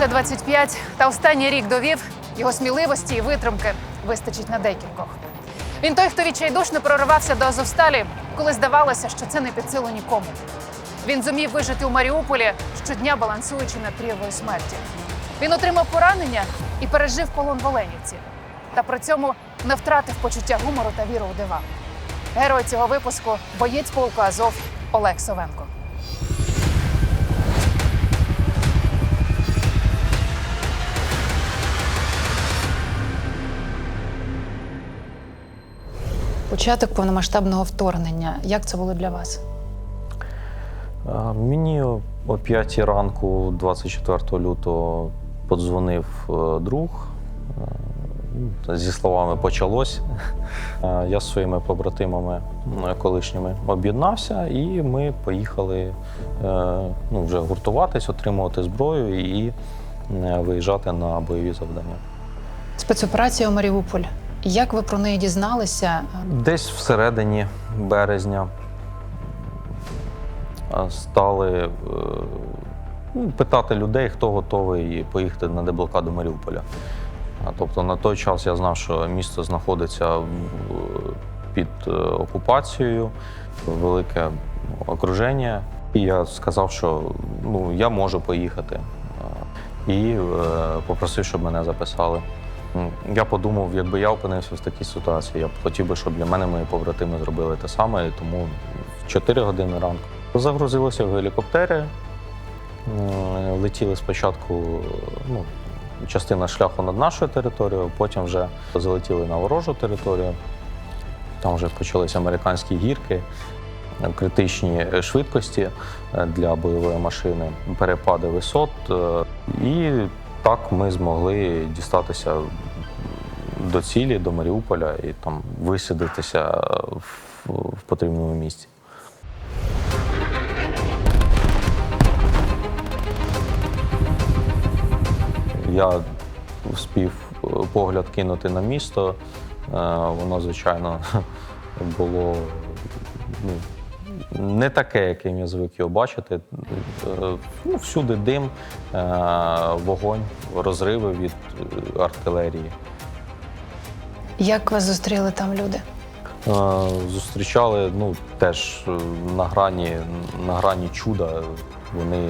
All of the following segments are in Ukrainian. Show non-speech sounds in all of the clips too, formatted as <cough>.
лише 25, та останній рік довів його сміливості і витримки вистачить на декількох. Він той, хто відчайдушно проривався до Азовсталі, коли здавалося, що це не під силу нікому. Він зумів вижити у Маріуполі, щодня балансуючи над трієвою смерті. Він отримав поранення і пережив полон в Оленівці. Та при цьому не втратив почуття гумору та віру у дива. Герой цього випуску боєць полку Азов Олег Совенко. Початок повномасштабного вторгнення. Як це було для вас? Мені о 5 ранку, 24 лютого, подзвонив е, друг. Е, Зі словами почалось. Е, Я з своїми побратимами е, колишніми об'єднався, і ми поїхали ну, вже гуртуватись, отримувати зброю і виїжджати на бойові завдання. Спецоперація у Маріуполь. Як ви про неї дізналися? Десь всередині березня стали е, ну, питати людей, хто готовий поїхати на деблокаду Маріуполя. Тобто на той час я знав, що місто знаходиться під е, окупацією, велике окруження. І я сказав, що ну, я можу поїхати. І е, попросив, щоб мене записали. Я подумав, якби я опинився в такій ситуації, я б хотів би, щоб для мене мої побратими зробили те саме, тому в 4 години ранку загрузилися в гелікоптері, м, летіли спочатку ну, частина шляху над нашою територією, потім вже залетіли на ворожу територію. Там вже почалися американські гірки, критичні швидкості е, для бойової машини, перепади висот. е, І так ми змогли дістатися до цілі, до Маріуполя і там висадитися в, в потрібному місці. Я вспів е, погляд кинути на місто. Е, Воно, звичайно, <laughs> було ну, не таке, яким я звик його бачити. Е, Ну, всюди дим, е, вогонь, розриви від е, артилерії. Як вас зустріли там люди? Зустрічали ну, теж на грані, на грані чуда. Вони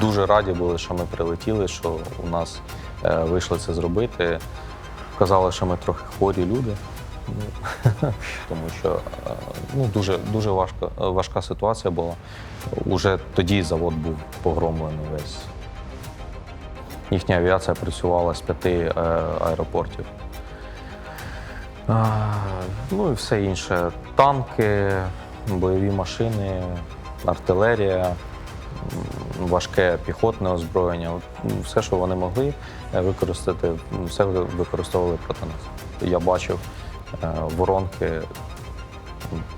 дуже раді були, що ми прилетіли, що у нас вийшло це зробити. Казали, що ми трохи хворі люди, <laughs> тому що е, ну, дуже, дуже важка, важка ситуація була. Уже тоді завод був погромлений весь. Їхня авіація працювала з п'яти е, аеропортів. Ну і все інше. Танки, бойові машини, артилерія, важке піхотне озброєння. Ну, Все, що вони могли е, використати, все використовували проти нас. Я бачив е, воронки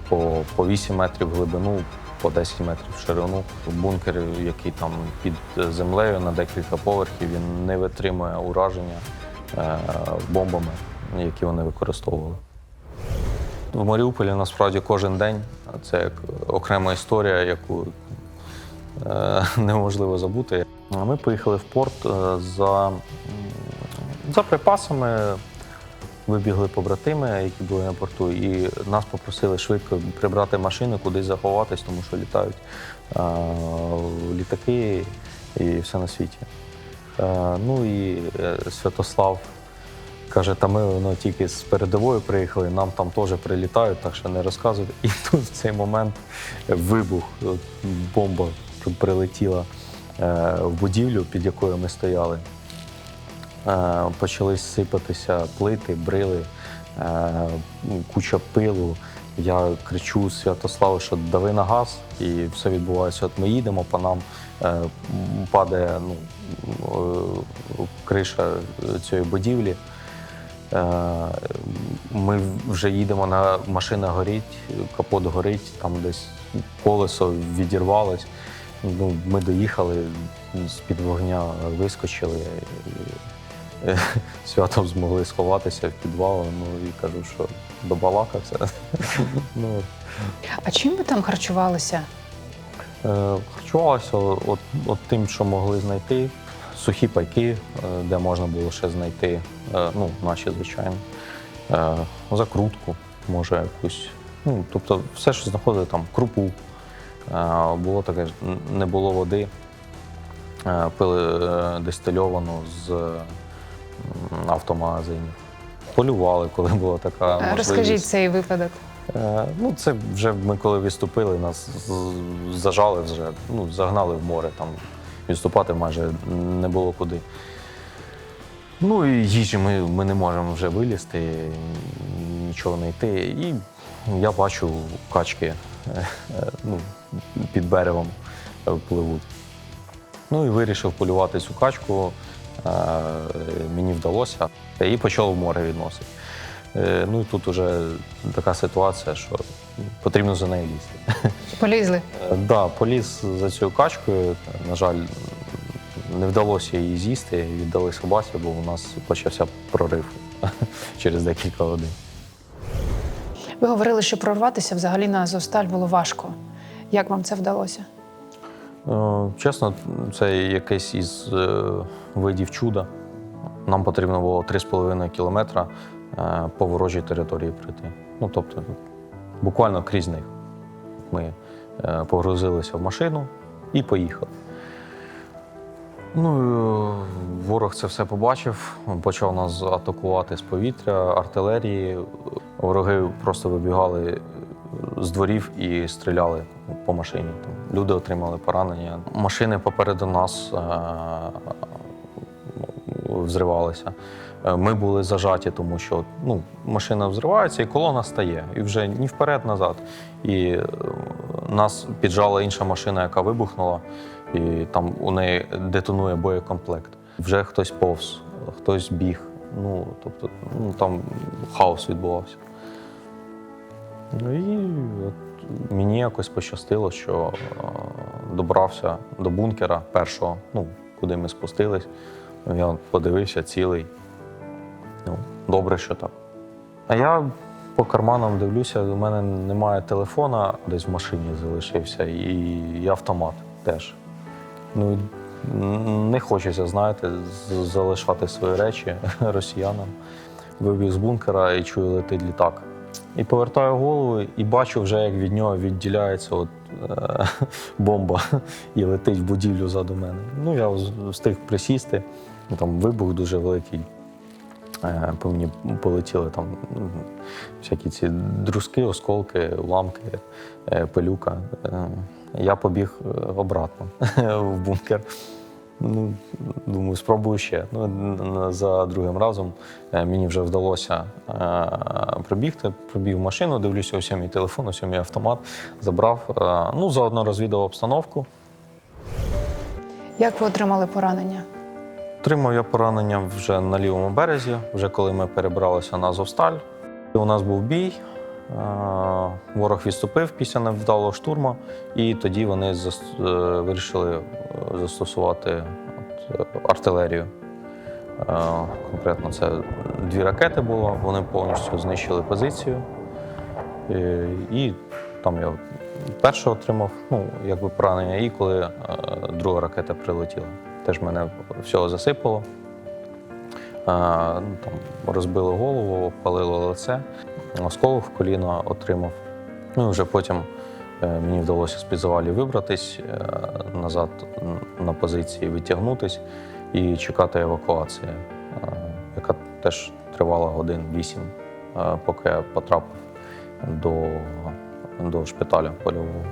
по, по 8 метрів глибину, по 10 метрів ширину. Бункер, який там під землею на декілька поверхів, він не витримує ураження е, бомбами, які вони використовували. В Маріуполі насправді кожен день це як окрема історія, яку е, неможливо забути. Ми поїхали в порт е, за, за припасами. Вибігли побратими, які були на порту, і нас попросили швидко прибрати машини, кудись заховатись, тому що літають літаки і все на світі. Ну і е, Святослав каже, та ми воно тільки з передової приїхали, нам там теж прилітають, так що не розказують. І тут в цей момент вибух, бомба прилетіла е, в будівлю, під якою ми стояли. Е, Почали сипатися плити, брили, е, куча пилу. Я кричу Святославу, що дави на газ, і все відбувається. От ми їдемо, по нам е, падає ну, криша цієї будівлі. Ми вже їдемо на машина горить, капот горить, там десь колесо відірвалось. Ну, ми доїхали, з-під вогня вискочили. Е, <laughs> Святом змогли сховатися в підвал. Ну і кажу, що добалакався. <laughs> ну, А чим ви там харчувалися? Е, Харчувалися от, от тим, що могли знайти. Сухі пайки, е, де можна було ще знайти, е, ну, наші, звичайно, закрутку, може, якусь. Ну, тобто, все, що знаходили там, крупу. Було таке, не було води. Пили дистильовану з автомагазинів. Полювали, коли була така можливість. Розкажіть цей випадок. Е, Ну, це вже ми коли відступили, нас зажали вже, ну, загнали в море, там відступати майже не було куди. Ну і їжі ми, ми не можемо вже вилізти, нічого знайти. І я бачу качки е, е, ну, під берегом е, пливуть. Ну і вирішив полювати цю качку. Е, Мені вдалося. І почав в море відносити. Е, Ну і тут вже така ситуація, що потрібно за нею лізти. Полізли. Так, да, поліз за цією качкою. На жаль, не вдалося її з'їсти, віддали собаці, бо у нас почався прорив <laughs> через декілька годин. Ви говорили, що прорватися взагалі на Азовсталь було важко. Як вам це вдалося? Е, Чесно, це якийсь із е, видів чуда. Нам потрібно було 3,5 кілометра е, по ворожій території пройти. Ну, тобто, буквально крізь них. Ми погрузилися в машину і поїхали. Ну, ворог це все побачив, почав нас атакувати з повітря, артилерії. Вороги просто вибігали з дворів і стріляли по машині. Там люди отримали поранення. Машини попереду нас е, взривалися. Е, Ми були зажаті, тому що ну, машина взривається і колона стає. І вже ні вперед, назад. І е, нас піджала інша машина, яка вибухнула, і там у неї детонує боєкомплект. Вже хтось повз, хтось біг. Ну, тобто, ну, там хаос відбувався. Ну і от мені якось пощастило, що е, добрався до бункера першого, ну, куди ми спустились. Я подивився цілий. Ну, добре, що так. А я по карманам дивлюся, у мене немає телефона, десь в машині залишився, і автомат теж. Ну, не хочеться, знаєте, залишати свої речі <laughs> росіянам. Вибіг з бункера і чую, летить літак. І повертаю голову і бачу вже, як від нього відділяється от, е, <laughs> бомба і летить в будівлю ззаду мене. Ну, я встиг присісти, там вибух дуже великий. Е, По мені полетіли там всякі ці друзки, осколки, уламки, е, пилюка. Е, Я побіг е, обратно <laughs> в бункер. Ну, думаю, спробую ще. Ну, за другим разом е, мені вже вдалося е, пробігти. Пробіг машину, дивлюся, ось мій телефон, ось мій автомат, забрав. Е, Ну, заодно розвідав обстановку. Як ви отримали поранення? Отримав я поранення вже на лівому березі, вже коли ми перебралися на Азовсталь. У нас був бій. Е, Ворог відступив після невдалого штурму, і тоді вони е, вирішили е, застосувати артилерію. Конкретно це дві ракети було, вони повністю знищили позицію. І там я перше отримав, ну, якби поранення, і коли друга ракета прилетіла. Теж мене всього засипало. Ну, там, розбило голову, палило лице, осколок в коліно отримав. Ну і вже потім е, мені вдалося з-під завалів вибратись, е, назад на позиції відтягнутись і чекати евакуації, е, яка теж тривала годин вісім, поки я потрапив до, до шпиталя польового.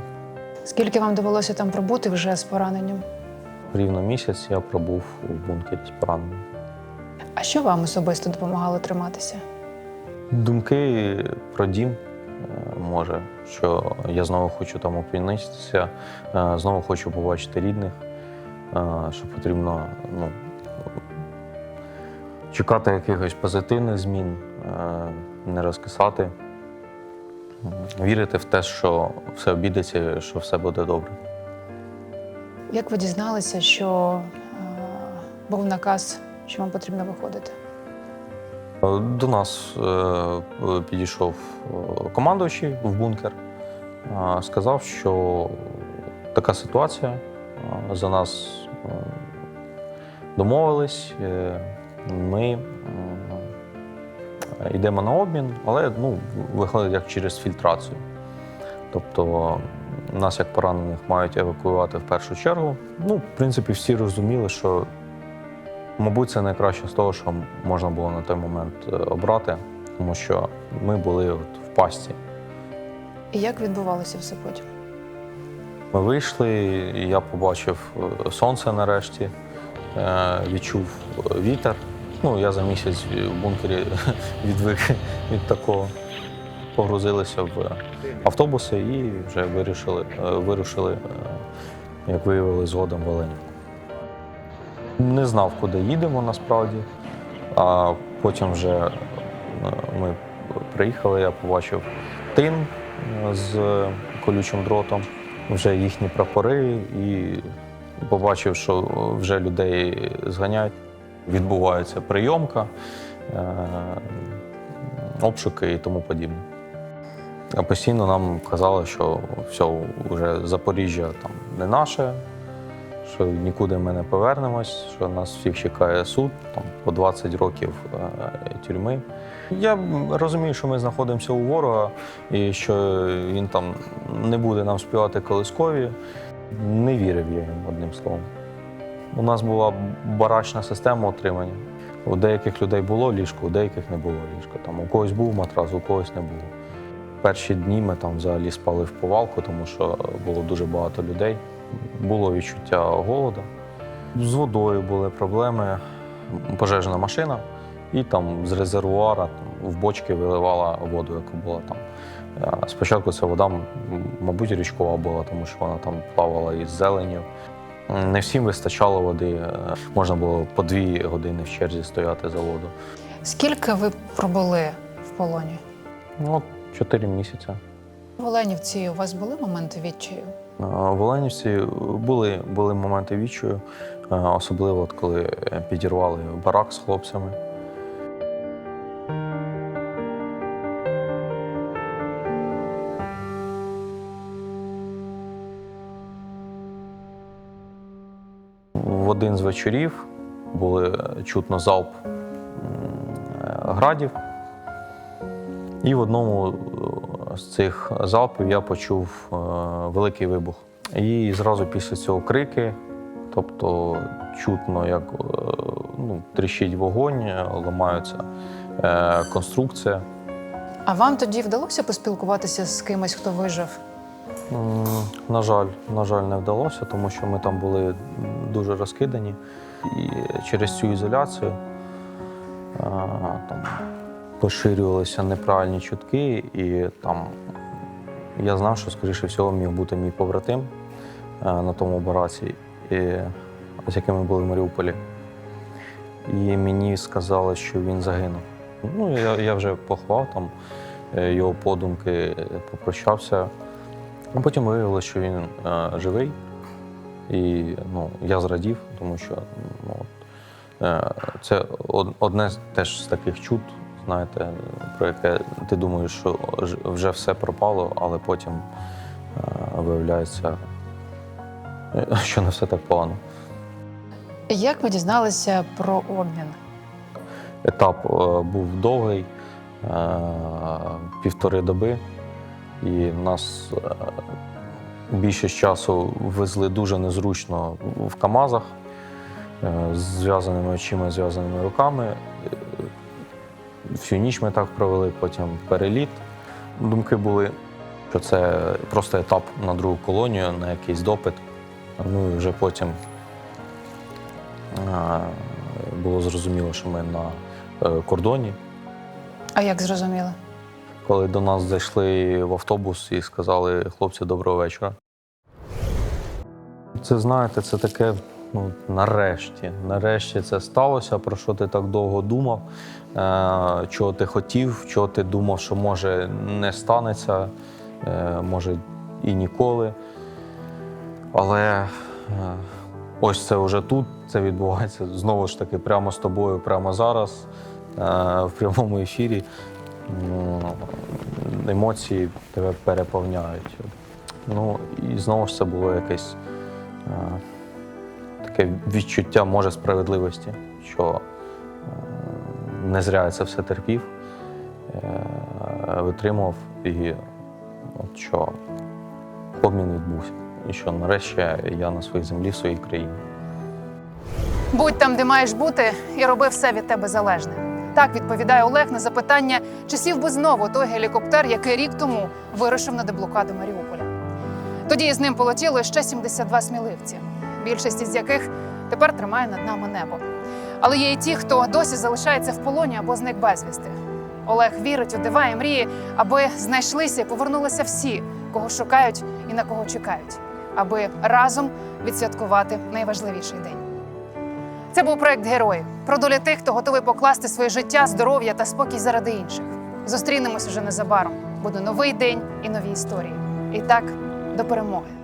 Скільки вам довелося там пробути вже з пораненням? Рівно місяць я пробув у бункері з пораненням. А що вам особисто допомагало триматися? Думки про дім, е, може, що я знову хочу там опинитися, е, знову хочу побачити рідних, е, що потрібно ну, чекати якихось позитивних змін, не розкисати, вірити в те, що все обійдеться, що все буде добре. Як ви дізналися, що був наказ, що вам потрібно виходити? До нас е, підійшов е, командуючий в бункер, е, сказав, що така ситуація. За нас е, домовились. е, Ми йдемо на обмін, але ну, виходить як через фільтрацію. Тобто нас, як поранених, мають евакуювати в першу чергу. Ну, в принципі, всі розуміли, що, мабуть, це найкраще з того, що можна було на той момент е, обрати, тому що ми були от в пасті. І як відбувалося все потім? Ми вийшли, і я побачив е, сонце нарешті, е, відчув вітер. Ну, я за місяць в бункері <laughs> відвик від такого. Погрузилися в автобуси і вже вирішили, вирушили, як виявили, згодом в Оленівку. Не знав, куди їдемо насправді. А потім вже е, ми приїхали, я побачив тин е, з колючим дротом, вже їхні прапори, і побачив, що вже людей зганяють. Відбувається прийомка, е, обшуки і тому подібне. Постійно нам казали, що все, вже Запоріжжя там не наше, що нікуди ми не повернемось, що нас всіх чекає суд там, по 20 років е, тюрми. Я розумію, що ми знаходимося у ворога і що він там не буде нам співати колискові. Не вірив я їм одним словом. У нас була барачна система отримання. У деяких людей було ліжко, у деяких не було ліжка. Там у когось був матрас, у когось не було. Перші дні ми там взагалі спали в повалку, тому що було дуже багато людей. Було відчуття голоду. З водою були проблеми. Пожежна машина, і там з резервуара там, в бочки виливала воду, яка була там. Е, Спочатку ця вода, мабуть, річкова була, тому що вона там плавала із зеленю. М, Не всім вистачало води. е, Можна було по дві години в черзі стояти за воду. Скільки ви пробули в полоні? Ну, чотири місяці. В Оленівці у вас були моменти відчаю? Е, В Оленівці були, були моменти відчаю, е, особливо от коли е, підірвали барак з хлопцями. В один з вечорів були чутно залп е, градів. І в одному е, з цих залпів я почув е, великий вибух. І зразу після цього крики, тобто чутно, як е, ну, тріщить вогонь, ламаються е, конструкція. А вам тоді вдалося поспілкуватися з кимось, хто вижив? На жаль, на жаль, не вдалося, тому що ми там були дуже розкидані. І через цю ізоляцію там, поширювалися неправильні чутки, і там я знав, що, скоріше всього, міг бути мій побратим а, на тому бараці, і, з яким ми були в Маріуполі. І мені сказали, що він загинув. Ну, я, я вже поховав там е, його подумки, попрощався. А потім виявилося, що він е, живий. І ну, я зрадів, тому що ну, е, це одне теж з таких чуд, знаєте, про яке ти думаєш, що вже все пропало, але потім е, виявляється, що не все так погано. Як ви дізналися про обмін? Етап е, був довгий, е, півтори доби, і нас е, більшість часу везли дуже незручно в КАМАЗах з зв'язаними очима, зв'язаними руками. Всю ніч ми так провели, потім переліт. Думки були, що це просто етап на другу колонію, на якийсь допит. Ну і вже потім було зрозуміло, що ми на е, кордоні. А як зрозуміли? Коли до нас зайшли в автобус і сказали хлопці, доброго вечора. Це знаєте, це таке, ну, нарешті. Нарешті це сталося, про що ти так довго думав, е, чого ти хотів, чого ти думав, що може не станеться, е, може і ніколи. Але е, ось це вже тут, це відбувається знову ж таки прямо з тобою, прямо зараз, е, в прямому ефірі. Ну, емоції тебе переповняють. Ну і знову ж це було якесь е, таке відчуття, може, справедливості, що е, не зря я це все терпів, е, витримав, і от що обмін відбувся. І що нарешті я на своїй землі, в своїй країні. Будь там, де маєш бути, і роби все від тебе залежне. Так відповідає Олег на запитання, чи сів би знову той гелікоптер, який рік тому вирушив на деблокаду Маріуполя. Тоді з ним полетіло ще 72 сміливці, більшість із яких тепер тримає над нами небо. Але є і ті, хто досі залишається в полоні або зник безвісти. Олег вірить у мрії, аби знайшлися і повернулися всі, кого шукають і на кого чекають, аби разом відсвяткувати найважливіший день. Це був проект Герої про долі тих, хто готовий покласти своє життя, здоров'я та спокій заради інших. Зустрінемось уже незабаром. Буде новий день і нові історії. І так, до перемоги.